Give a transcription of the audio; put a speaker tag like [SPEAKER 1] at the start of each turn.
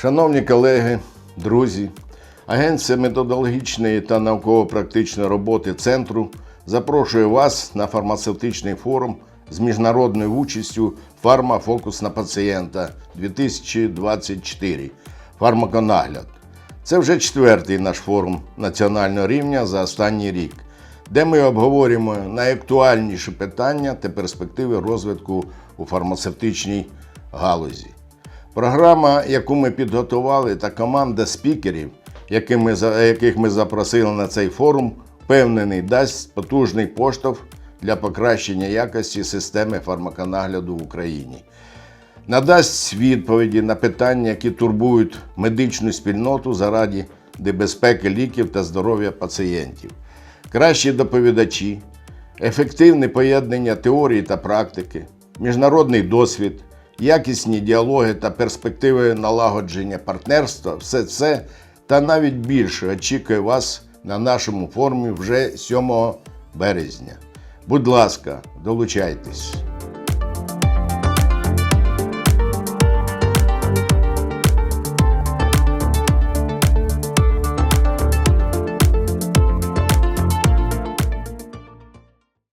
[SPEAKER 1] Шановні колеги, друзі, Агенція методологічної та науково-практичної роботи центру запрошує вас на фармацевтичний форум з міжнародною участю Фармафокус на пацієнта 2024 Фармаконагляд. Це вже четвертий наш форум національного рівня за останній рік, де ми обговорюємо найактуальніші питання та перспективи розвитку у фармацевтичній галузі. Програма, яку ми підготували, та команда спікерів, яких ми, запросили на цей форум, впевнений, дасть потужний поштовх для покращення якості системи фармаконагляду в Україні. Надасть відповіді на питання, які турбують медичну спільноту заради безпеки ліків та здоров'я пацієнтів. Кращі доповідачі, ефективне поєднання теорії та практики, міжнародний досвід, якісні діалоги та перспективи налагодження партнерства все це та навіть більше очікує вас на нашому форумі вже 7 березня. Будь ласка, долучайтесь.